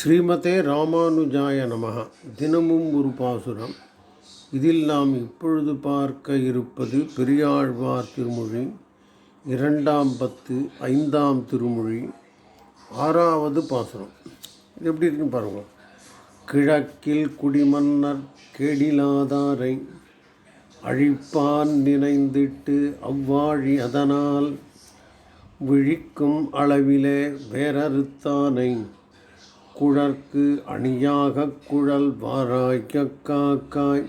ஸ்ரீமதே ராமானுஜாய நமக தினமும் ஒரு பாசுரம். இதில் நாம் இப்பொழுது பார்க்க இருப்பது பெரியாழ்வார் திருமொழி இரண்டாம் பத்து ஐந்தாம் திருமொழி ஆறாவது பாசுரம். இது எப்படி இருக்குன்னு பாருங்க. கிழக்கில் குடிமன்னர் கேடிலாதாரை அழிப்பான் நினைந்திட்டு அவ்வாழி அதனால் விழிக்கும் அளவிலே வேறறுத்தானை குழற்கு அணியாக குழல் வாராய் அக்காக்காய்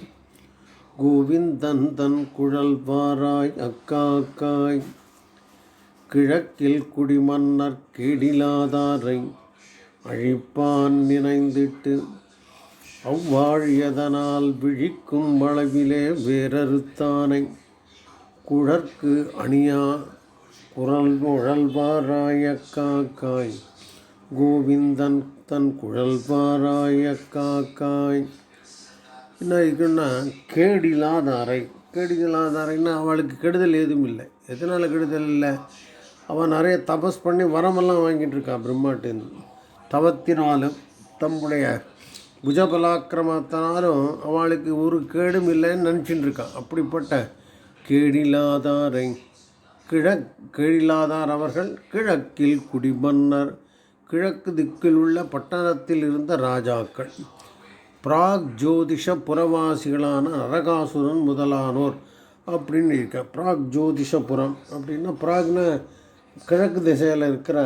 கோவிந்தன் தன் குழல் வாராய் அக்காக்காய் கிழக்கில் குடிமன்னர் கேடிலாதாரை அழிப்பான் நினைந்திட்டு அவ்வாழியதனால் விழிக்கும் வளவிலே வேறறுத்தானை. குழற்கு அணியா குரல் முழல்வாராய காக்காய். கோவிந்தன் தன் குழல்வாராய காக்காய். என்ன இருக்குன்னா கேடில்லாத அறை. கேடில்லாத அறைன்னா அவளுக்கு கெடுதல் எதுவும் இல்லை. எதனால் கெடுதல் இல்லை? அவன் நிறைய தபஸ் பண்ணி வரமெல்லாம் வாங்கிட்டு இருக்கான் பிரம்மாட்டேருந்து தவத்தினாலும் தம்முடைய புஜபலாக்கிரமத்தினாலும் அவளுக்கு ஒரு கேடும் இல்லைன்னு நினச்சிட்டு இருக்கான் அப்படிப்பட்ட கேடிலாதாரை கிழக் கேடிலாதார் அவர்கள் கிழக்கில் குடிமன்னர். கிழக்கு திக்கில் உள்ள பட்டணத்தில் இருந்த ராஜாக்கள். பிராக் ஜோதிஷ புறவாசிகளான நரகாசுரன் முதலானோர் அப்படின்னு இருக்க பிராக் ஜோதிஷபுரம் அப்படின்னா பிராக்னு கிழக்கு திசையில் இருக்கிற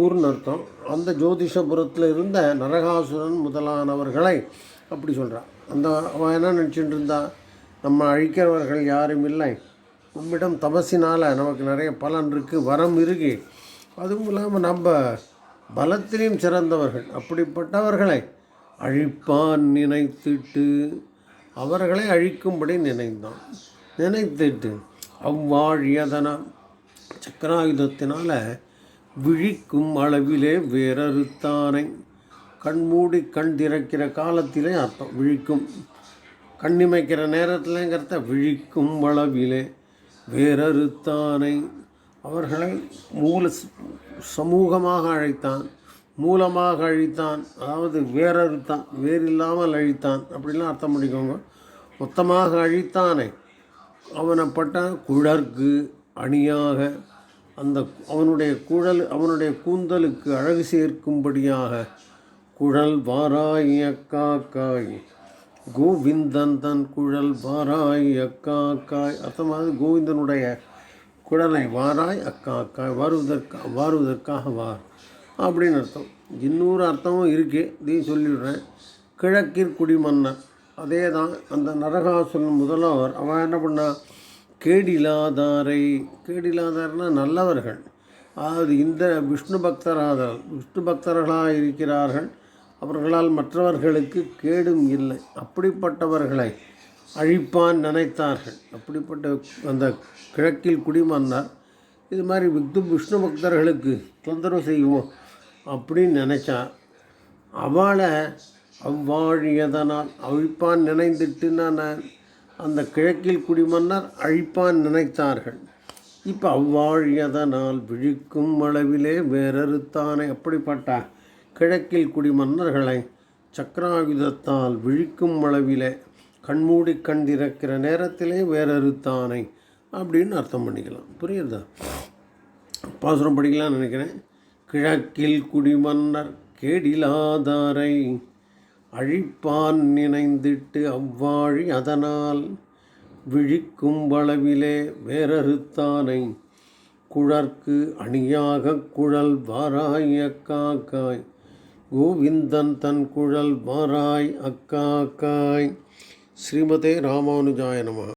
ஊர்னு அர்த்தம். அந்த ஜோதிஷபுரத்தில் இருந்த நரகாசுரன் முதலானவர்களை அப்படி சொல்கிறான் அந்த அவன் என்ன நினச்சிட்டு இருந்தா நம்ம அழிக்கிறவர்கள் யாரும் இல்லை. நம்மிடம் தபசினால் நமக்கு நிறைய பலன் இருக்குது வரம் இருக்குது அதுவும் இல்லாமல் நம்ம பலத்திலையும் சிறந்தவர்கள். அப்படிப்பட்டவர்களை அழிப்பான் நினைத்திட்டு அவர்களை அழிக்கும்படி நினைந்தான். நினைத்திட்டு அவ்வாழியதனால் சக்கராயுதத்தினால் விழிக்கும் அளவிலே வேறறுத்தானை. கண்மூடி கண் திறக்கிற காலத்திலே அர்த்தம் விழிக்கும். கண்ணிமைக்கிற நேரத்திலேங்கிறத விழிக்கும் அளவிலே வேறறுத்தானை. அவர்களை மூல சமூகமாக அழைத்தான் மூலமாக அழித்தான் அதாவது வேறறுத்தான் வேறில்லாமல் அழித்தான் அப்படிலாம் அர்த்தம் பண்ணிக்கோங்க. மொத்தமாக அழித்தானே. அவனைப்பட்ட குழற்கு அணியாக அந்த அவனுடைய குழல் அவனுடைய கூந்தலுக்கு அழகு சேர்க்கும்படியாக குழல் வாராய் அக்காக்காய். கோவிந்தன் தன் குழல் வாராய் அக்காக்காய். அர்த்தமாவது கோவிந்தனுடைய குடலை வாராய் அக்கா அக்கா வருவதற்கா வாருவதற்காக வார் அப்படின்னு அர்த்தம். இன்னொரு அர்த்தமும் இருக்குது இதையும் சொல்லிவிடுறேன் கிழக்கிற் குடிமன்னர். அதே தான் அந்த நரகாசுரன் முதல்வர். அவன் என்ன பண்ணா? கேடிலாதாரை கேடிலாதார்னா நல்லவர்கள். அதாவது இந்த விஷ்ணு பக்தராதார் விஷ்ணு பக்தர்களாக இருக்கிறார்கள். அவர்களால் மற்றவர்களுக்கு கேடும் இல்லை. அப்படிப்பட்டவர்களை அழிப்பான் நினைத்தார்கள். அப்படிப்பட்ட அந்த கிழக்கில் குடிமன்னர் இது மாதிரி விக்து விஷ்ணு பக்தர்களுக்கு தொந்தரவு செய்வோம் அப்படின்னு நினச்சா அவளை அவ்வாழியதனால் அழிப்பான் நினைந்துட்டு நான் அந்த கிழக்கில் குடிமன்னர் அழிப்பான் நினைத்தார்கள். இப்போ அவ்வாழியதனால் விழிக்கும் அளவிலே வேறறுத்தானே அப்படிப்பட்ட கிழக்கில் குடிமன்னர்களை சக்கராயுதத்தால் விழிக்கும் அளவிலே கண்மூடி கண் திறக்கிற நேரத்திலே வேறறுத்தானை அப்படின்னு அர்த்தம் பண்ணிக்கலாம். புரியுதா? பாசுரம் படிக்கலாம்னு நினைக்கிறேன். கிழக்கில் குடிமன்னர் கேடிலாதாரை அழிப்பான் நினைந்திட்டு அவ்வாழி அதனால் விழிக்கும் அளவிலே வேறறுத்தானை குழற்கு அணியாக குழல் வாராய் அக்காக்காய். கோவிந்தன் தன் குழல் வாராய் அக்காக்காய். ஸ்ரீமதே ராமானுஜாய நமः